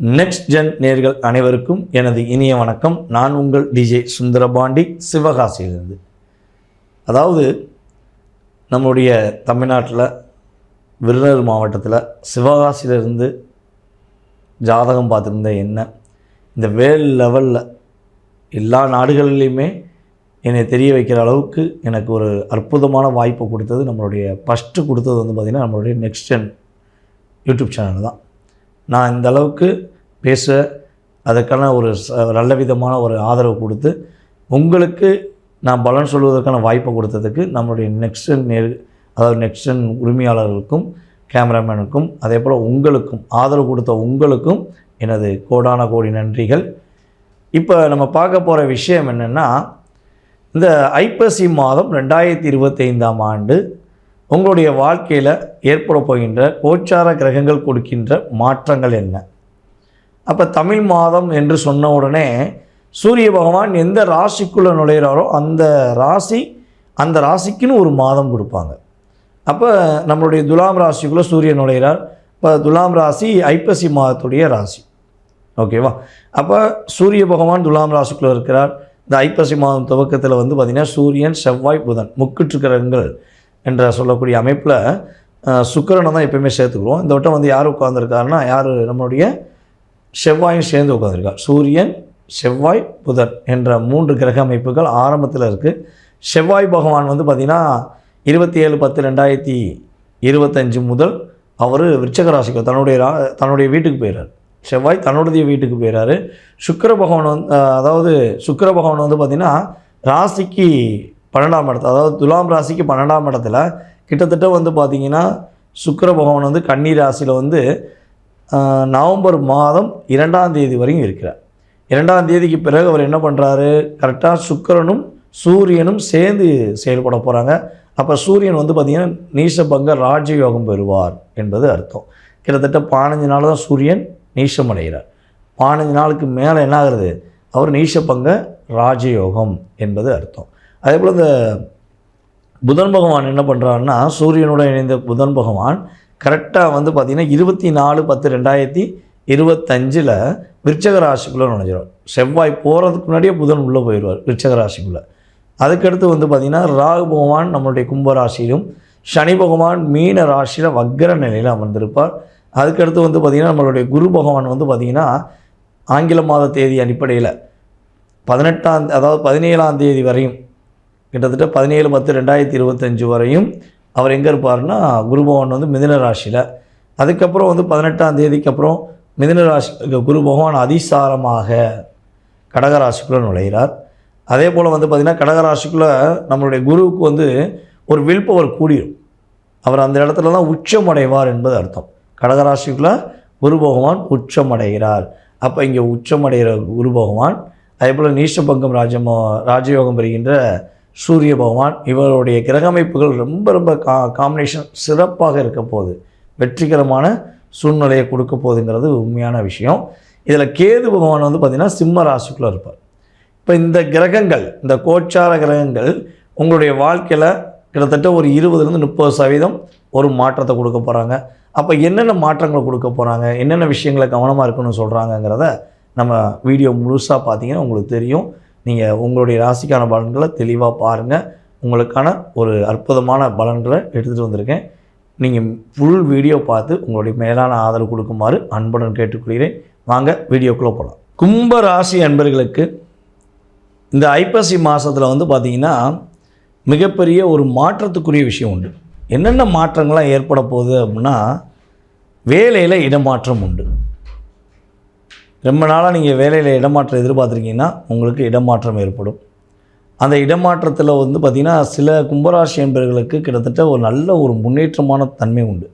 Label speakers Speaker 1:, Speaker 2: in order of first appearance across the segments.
Speaker 1: Next gen நேர்கள் அனைவருக்கும் எனது இனிய வணக்கம். நான் உங்கள் டிஜே சுந்தரபாண்டி சிவகாசியிலிருந்து. அதாவது நம்முடைய தமிழ்நாட்டில் விருதுநகர் மாவட்டத்தில் சிவகாசியிலிருந்து ஜாதகம் பார்த்துருந்த என்ன? இந்த வேல் லெவலில் எல்லா நாடுகளிலையுமே என்னை தெரிய வைக்கிற அளவுக்கு எனக்கு ஒரு அற்புதமான வாய்ப்பு கொடுத்தது நம்மளுடைய ஃபஸ்ட்டு கொடுத்தது வந்து பார்த்திங்கன்னா நம்மளுடைய நெக்ஸ்ட் ஜென் யூடியூப் சேனல் தான். நான் இந்த அளவுக்கு பேச அதுக்கான ஒரு நல்ல விதமான ஒரு ஆதரவு கொடுத்து உங்களுக்கு நான் பலன் சொல்வதற்கான வாய்ப்பை கொடுத்ததுக்கு நம்மளுடைய நெக்ஸ்டன் நேர் அதாவது நெக்ஸ்டன் உரிமையாளர்களுக்கும் கேமராமேனுக்கும் அதே போல் உங்களுக்கும் ஆதரவு கொடுத்த உங்களுக்கும் எனது கோடான கோடி நன்றிகள். இப்போ நம்ம பார்க்க போகிற விஷயம் என்னென்னா இந்த ஐப்பசி மாதம் ரெண்டாயிரத்தி இருபத்தைந்தாம் ஆண்டு உங்களுடைய வாழ்க்கையில் ஏற்பட போகின்ற கோச்சார கிரகங்கள் கொடுக்கின்ற மாற்றங்கள் என்ன? அப்போ தமிழ் மாதம் என்று சொன்ன உடனே சூரிய பகவான் எந்த ராசிக்குள்ளே நுழையிறாரோ அந்த ராசி அந்த ராசிக்குன்னு ஒரு மாதம் கொடுப்பாங்க. அப்போ நம்மளுடைய துலாம் ராசிக்குள்ளே சூரியன் நுழையிறார். இப்போ துலாம் ராசி ஐப்பசி மாதத்துடைய ராசி. ஓகேவா? அப்போ சூரிய பகவான் துலாம் ராசிக்குள்ளே இருக்கிறார். இந்த ஐப்பசி மாதம் துவக்கத்தில் வந்து பார்த்திங்கன்னா சூரியன் செவ்வாய் புதன் முக்கிட்டுருக்கிறங்கள் என்ற சொல்லக்கூடிய அமைப்பில் சுக்கிரனை தான் எப்பயுமே சேர்த்துக்குவோம். இந்த வட்டம் வந்து யார் உட்காந்துருக்காருன்னா யார்? நம்மளுடைய செவ்வாயும் சேர்ந்து உட்காந்துருக்கார் சூரியன் செவ்வாய் புதன் என்ற மூன்று கிரக அமைப்புகள் ஆரம்பத்தில் இருக்குது செவ்வாய் பகவான் வந்து பார்த்திங்கன்னா இருபத்தி ஏழு பத்து ரெண்டாயிரத்தி இருபத்தஞ்சு முதல் அவர் விருச்சக ராசிக்கு தன்னுடைய ரா தன்னுடைய வீட்டுக்கு போயிடுறார் செவ்வாய் தன்னுடைய வீட்டுக்கு போயிடுறாரு சுக்கர பகவான் வந்து அதாவது சுக்கர பகவான் வந்து பார்த்திங்கன்னா ராசிக்கு பன்னெண்டாம் இடத்துல அதாவது துலாம் ராசிக்கு பன்னெண்டாம் இடத்துல கிட்டத்தட்ட வந்து பார்த்திங்கன்னா சுக்கர பகவான் வந்து கன்னி ராசியில் வந்து நவம்பர் மாதம் இரண்டாம் தேதி வரையும் இருக்கிறார். இரண்டாம் தேதிக்கு பிறகு அவர் என்ன பண்ணுறாரு கரெக்டாக சுக்கிரனும் சூரியனும் சேர்ந்து செயல்பட போகிறாங்க அப்போ சூரியன் வந்து பார்த்திங்கன்னா நீசபங்க ராஜயோகம் பெறுவார் என்பது அர்த்தம். கிட்டத்தட்ட பதினஞ்சு நாள் தான் சூரியன் நீசம் அடைகிறார் பதினஞ்சு நாளுக்கு மேலே என்ன ஆகுறது? அவர் நீசபங்க ராஜயோகம் என்பது அர்த்தம். அதே போல் இந்த புதன் பகவான் என்ன பண்ணுறாருன்னா சூரியனுடன் இணைந்த புதன் பகவான் கரெக்டாக வந்து பார்த்திங்கன்னா இருபத்தி நாலு பத்து ரெண்டாயிரத்தி இருபத்தஞ்சில் விருச்சக ராசிக்குள்ளே நுழைஞ்சிடும் செவ்வாய் போகிறதுக்கு முன்னாடியே புதன் உள்ளே போயிடுவார் விருச்சக ராசிக்குள்ளே. அதுக்கடுத்து வந்து பார்த்திங்கன்னா ராகு பகவான் நம்மளுடைய கும்ப ராசியிலும் சனி பகவான் மீன ராசியில் வக்கர நிலையில் அமர்ந்திருப்பார். அதுக்கடுத்து வந்து பார்த்திங்கன்னா நம்மளுடைய குரு பகவான் வந்து பார்த்திங்கன்னா ஆங்கில மாத தேதி அடிப்படையில் பதினெட்டாம் அதாவது பதினேழாம் தேதி வரையும் கிட்டத்தட்ட பதினேழு பத்து ரெண்டாயிரத்தி இருபத்தஞ்சு வரையும் அவர் எங்கே இருப்பார்னா குருபவன் வந்து மிதுன ராசியில். அதுக்கப்புறம் வந்து பதினெட்டாம் தேதிக்கு அப்புறம் மிதுன ராசி குரு பகவான் அதிசாரமாக கடகராசிக்குள்ளே நுழைகிறார் அதே போல் வந்து பார்த்திங்கன்னா கடகராசிக்குள்ளே நம்மளுடைய குருவுக்கு வந்து ஒரு வில் பவர் கூடிரும். அவர் அந்த இடத்துல தான் உச்சமடைவார் என்பது அர்த்தம். கடகராசிக்குள்ளே குரு பகவான் உச்சமடைகிறார் அப்போ இங்கே உச்சமடைகிற குரு பகவான் அதே போல் நீஷபங்கம் ராஜமோ ராஜயோகம் பெறுகின்ற சூரிய பகவான் இவருடைய கிரக அமைப்புகள் ரொம்ப ரொம்ப கா காம்பினேஷன் சிறப்பாக இருக்க போகுது. வெற்றிகரமான சூழ்நிலையை கொடுக்க போகுதுங்கிறது உண்மையான விஷயம். இதில் கேது பகவான் வந்து பார்த்திங்கன்னா சிம்ம ராசிக்குள்ளே இருப்பார். இப்போ இந்த கிரகங்கள் இந்த கோச்சார கிரகங்கள் உங்களுடைய வாழ்க்கையில் கிட்டத்தட்ட ஒரு இருபதுலேருந்து முப்பது சதவீதம் ஒரு மாற்றத்தை கொடுக்க போகிறாங்க அப்போ என்னென்ன மாற்றங்களை கொடுக்க போகிறாங்க என்னென்ன விஷயங்களை கவனமாக இருக்கணும்னு சொல்கிறாங்கங்கிறத நம்ம வீடியோ முழுசாக பார்த்தீங்கன்னா உங்களுக்கு தெரியும். நீங்கள் உங்களுடைய ராசிக்கான பலன்களை தெளிவாக பாருங்கள் உங்களுக்கான ஒரு அற்புதமான பலன்களை எடுத்துகிட்டு வந்திருக்கேன். நீங்கள் ஃபுல் வீடியோ பார்த்து உங்களுடைய மேலான ஆதரவு கொடுக்குமாறு அன்புடன் கேட்டுக்கொள்கிறேன். வாங்க வீடியோக்குள்ளே போகலாம் கும்ப ராசி அன்பர்களுக்கு இந்த ஐப்பசி மாதத்தில் வந்து பார்த்திங்கன்னா மிகப்பெரிய ஒரு மாற்றத்துக்குரிய விஷயம் உண்டு. என்னென்ன மாற்றங்கள்லாம் ஏற்பட போகுது அப்படின்னா வேலையில் இடமாற்றம் உண்டு. ரொம்ப நாளாக நீங்கள் வேலையில் இடமாற்றம் எதிர்பார்த்துருக்கீங்கன்னா உங்களுக்கு இடமாற்றம் ஏற்படும். அந்த இடமாற்றத்தில் வந்து பார்த்திங்கன்னா சில கும்பராசி என்பவர்களுக்கு கிட்டத்தட்ட ஒரு நல்ல ஒரு முன்னேற்றமான தன்மை உண்டு.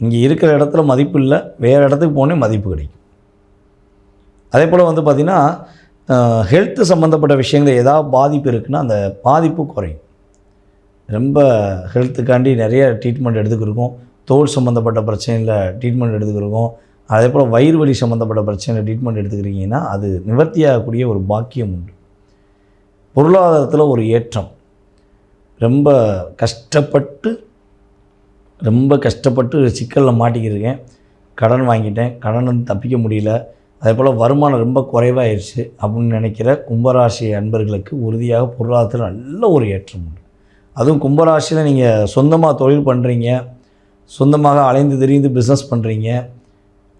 Speaker 1: இங்கே இருக்கிற இடத்துல மதிப்பு இல்லை வேறு இடத்துக்கு போனே மதிப்பு கிடைக்கும். அதே போல் வந்து பார்த்திங்கன்னா ஹெல்த்து சம்மந்தப்பட்ட விஷயங்கள் ஏதாவது பாதிப்பு இருக்குன்னா அந்த பாதிப்பு குறையும். ரொம்ப ஹெல்த்துக்காண்டி நிறைய ட்ரீட்மெண்ட் எடுத்துக்கிருக்கோம். தோல் சம்மந்தப்பட்ட பிரச்சனையில் ட்ரீட்மெண்ட் எடுத்துக்கிருக்கோம். அதே போல் வயிறு வலி சம்மந்தப்பட்ட பிரச்சனை ட்ரீட்மெண்ட் எடுத்துக்கிறீங்கன்னா அது நிவர்த்தியாகக்கூடிய ஒரு பாக்கியம் உண்டு. பொருளாதாரத்தில் ஒரு ஏற்றம். ரொம்ப கஷ்டப்பட்டு ரொம்ப கஷ்டப்பட்டு சிக்கலில் மாட்டிக்கிருக்கேன் கடன் வாங்கிட்டேன். கடன் வந்து தப்பிக்க முடியல. அதே போல் வருமானம் ரொம்ப குறைவாயிருச்சு அப்படின்னு நினைக்கிற கும்பராசி அன்பர்களுக்கு உறுதியாக பொருளாதாரத்தில் நல்ல ஒரு ஏற்றம் உண்டு. அதுவும் கும்பராசியில் நீங்கள் சொந்தமாக தொழில் பண்ணுறீங்க சொந்தமாக அலைந்து திரிந்து பிஸ்னஸ் பண்ணுறீங்க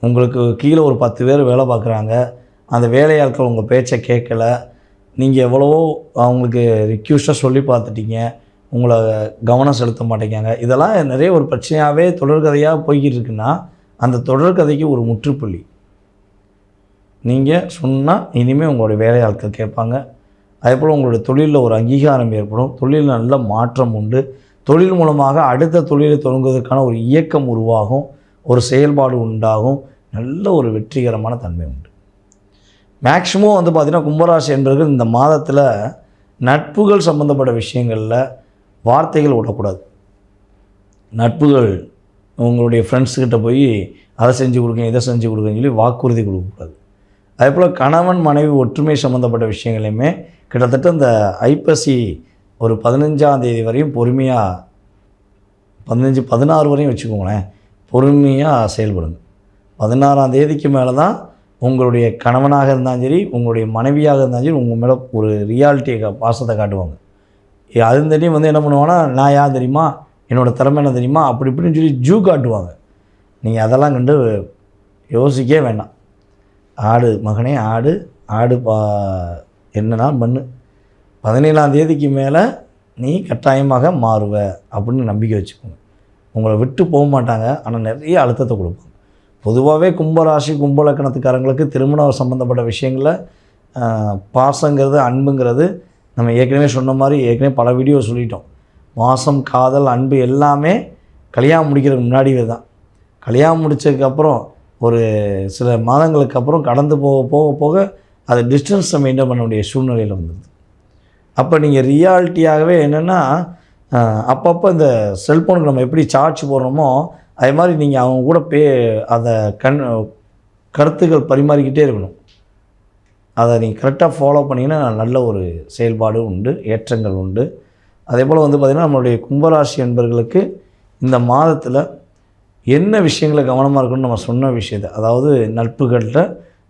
Speaker 1: உங்களுக்கு கீழே ஒரு பத்து பேர் வேலை பார்க்குறாங்க. அந்த வேலையாட்கள் உங்கள் பேச்சை கேட்கல. நீங்கள் எவ்வளவோ அவங்களுக்கு ரிக்யூஸ்டாக சொல்லி பார்த்துட்டீங்க. உங்களை கவனம் செலுத்த மாட்டேங்காங்க இதெல்லாம் நிறைய ஒரு பிரச்சனையாகவே தொடர்கதையாக போய்கிட்டு இருக்குன்னா அந்த தொடர்கதைக்கு ஒரு முற்றுப்புள்ளி. நீங்கள் சொன்னால் இனிமேல் உங்களுடைய வேலையாட்கள் கேட்பாங்க. அதேபோல் உங்களுடைய தொழிலில் ஒரு அங்கீகாரம் ஏற்படும். தொழிலில் நல்ல மாற்றம் உண்டு. தொழில் மூலமாக அடுத்த தொழிலை தொடங்குவதற்கான ஒரு இயக்கம் உருவாகும். ஒரு செயல்பாடு உண்டாகும். நல்ல ஒரு வெற்றிகரமான தன்மை உண்டு. மேக்ஸிமம் வந்து பார்த்திங்கன்னா கும்பராசி என்பவர்கள் இந்த மாதத்தில் நட்புகள் சம்மந்தப்பட்ட விஷயங்களில் வார்த்தைகள் விடக்கூடாது. நட்புகள் உங்களுடைய ஃப்ரெண்ட்ஸுக்கிட்ட போய் அதை செஞ்சு கொடுங்க இதை செஞ்சு கொடுங்கன்னு சொல்லி வாக்குறுதி கொடுக்கக்கூடாது. அதே போல் கணவன் மனைவி ஒற்றுமை சம்மந்தப்பட்ட விஷயங்களையுமே கிட்டத்தட்ட இந்த ஐப்பசி ஒரு பதினஞ்சாம் தேதி வரையும் பொறுமையாக பதினஞ்சு பதினாறு வரையும் வச்சுக்கோங்களேன். பொறுமையாக செயல்படுங்க. பதினாறாம் தேதிக்கு மேலே தான் உங்களுடைய கணவனாக இருந்தாலும் சரி உங்களுடைய மனைவியாக இருந்தாலும் சரி உங்கள் மேலே ஒரு ரியாலிட்டியை பாசத்தை காட்டுவாங்க. ஏ, அது வந்து என்ன பண்ணுவாங்கன்னா நான் யார் தெரியுமா? என்னோடய திறமை என்ன தெரியுமா? அப்படி இப்படின்னு சொல்லி ஜூ காட்டுவாங்க. நீங்கள் அதெல்லாம் கண்டு யோசிக்கவே வேண்டாம். ஆடு மகனே ஆடு ஆடு பா என்னன்னா பண்ணு பதினேழாம் தேதிக்கு மேலே நீ கட்டாயமாக மாறுவ அப்படின்னு நம்பிக்கை வச்சுக்கோங்க. உங்களை விட்டு போக மாட்டாங்க ஆனால் நிறைய அழுத்தத்தை கொடுப்பாங்க. பொதுவாகவே கும்பராசி கும்பலக்கணத்துக்காரங்களுக்கு திருமணம் சம்மந்தப்பட்ட விஷயங்களில் பாசங்கிறது அன்புங்கிறது நம்ம ஏற்கனவே சொன்ன மாதிரி ஏற்கனவே பல வீடியோ சொல்லிட்டோம். மாதம் காதல் அன்பு எல்லாமே கல்யாணம் முடிக்கிறதுக்கு முன்னாடியே தான். கல்யாணம் முடித்ததுக்கப்புறம் ஒரு சில மாதங்களுக்கு அப்புறம் கடந்து போக போக போக அது டிஸ்டன்ஸை மெயின்டைன் பண்ண வேண்டிய சூழ்நிலையில் வந்துடுது அப்போ நீங்கள் ரியாலிட்டியாகவே என்னென்னா அப்பப்போ இந்த செல்ஃபோனுக்கு நம்ம எப்படி சார்ஜ் போடுறோமோ அதே மாதிரி நீங்கள் அவங்க கூட பே அதை கண் கருத்துக்கள் பரிமாறிக்கிட்டே இருக்கணும். அதை நீங்கள் கரெக்டாக ஃபாலோ பண்ணிங்கன்னா நல்ல ஒரு செயல்பாடு உண்டு ஏற்றங்கள் உண்டு. அதே போல் வந்து பார்த்திங்கன்னா நம்மளுடைய கும்பராசி என்பர்களுக்கு இந்த மாதத்தில் என்ன விஷயங்களை கவனமாக இருக்கணும்னு நம்ம சொன்ன விஷயத்தை அதாவது நட்புகள்கிட்ட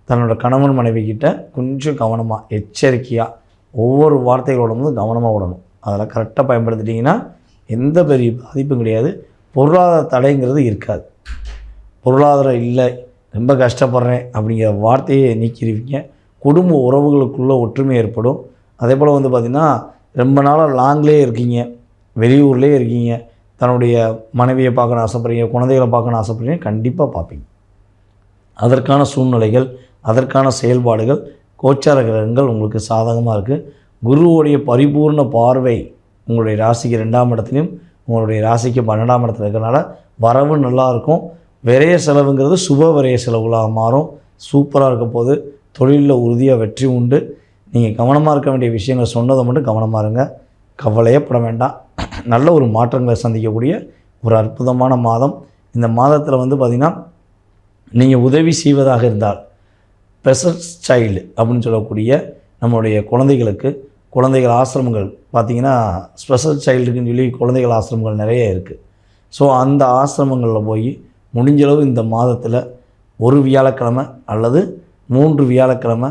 Speaker 1: தன்னோட கணவன் மனைவி கிட்ட கொஞ்சம் கவனமாக எச்சரிக்கையாக ஒவ்வொரு வார்த்தைகளோட வந்து கவனமாக விடணும் அதெல்லாம் கரெக்டாக பயன்படுத்திட்டிங்கன்னா எந்த பெரிய பாதிப்பும் கிடையாது. பொருளாதார தடைங்கிறது இருக்காது. பொருளாதாரம் இல்லை ரொம்ப கஷ்டப்படுறேன் அப்படிங்கிற வார்த்தையை நீக்கிடுவீங்க குடும்ப உறவுகளுக்குள்ளே ஒற்றுமை ஏற்படும். அதே போல் வந்து பார்த்திங்கன்னா ரொம்ப நாளாக லாங்லேயே இருக்கீங்க வெளியூர்லேயே இருக்கீங்க. தன்னுடைய மனைவியை பார்க்கணும் ஆசைப்படுறீங்க குழந்தைகளை பார்க்கணும் ஆசைப்பட்றீங்க கண்டிப்பாக பார்ப்பீங்க. அதற்கான சூழ்நிலைகள் அதற்கான செயல்பாடுகள் கோச்சார கிரகங்கள் உங்களுக்கு சாதகமாக இருக்குது குருவுடைய பரிபூர்ண பார்வை உங்களுடைய ராசிக்கு ரெண்டாம் இடத்துலையும் உங்களுடைய ராசிக்கு பன்னெண்டாம் இடத்துல இருக்கிறனால வரவு நல்லாயிருக்கும் விரைய செலவுங்கிறது சுப விரைய செலவுகளாக மாறும். சூப்பராக இருக்க போது தொழிலில் உறுதியாக வெற்றி உண்டு. நீங்கள் கவனமாக இருக்க வேண்டிய விஷயங்களை சொன்னதை மட்டும் கவனமாக இருங்க. கவலையே பட வேண்டாம். நல்ல ஒரு மாற்றங்களை சந்திக்கக்கூடிய ஒரு அற்புதமான மாதம். இந்த மாதத்தில் வந்து பார்த்திங்கன்னா நீங்கள் உதவி செய்வதாக இருந்தால் பெசர் சைல்டு அப்படின்னு சொல்லக்கூடிய நம்மளுடைய குழந்தைகளுக்கு குழந்தைகள் ஆசிரமங்கள் பார்த்திங்கன்னா ஸ்பெஷல் சைல்டுக்குன்னு சொல்லி குழந்தைகள் ஆசிரமங்கள் நிறைய இருக்குது ஸோ அந்த ஆசிரமங்களில் போய் முடிஞ்சளவு இந்த மாதத்தில் ஒரு வியாழக்கிழமை அல்லது மூன்று வியாழக்கிழமை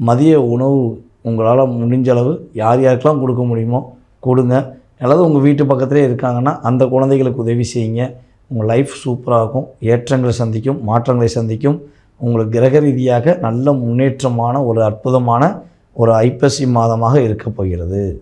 Speaker 1: மதிய உணவு உங்களால் முடிஞ்சளவு யார் யாருக்கெல்லாம் கொடுக்க முடியுமோ கொடுங்க. அல்லது உங்கள் வீட்டு பக்கத்துலேயே இருக்காங்கன்னா அந்த குழந்தைகளுக்கு உதவி செய்யுங்க. உங்கள் லைஃப் சூப்பராக இருக்கும். ஏற்றங்களை சந்திக்கும் மாற்றங்களை சந்திக்கும். உங்களுக்கு கிரக ரீதியாக நல்ல முன்னேற்றமான ஒரு அற்புதமான ஒரு ஐப்பசி மாதமாக இருக்கப் போகிறது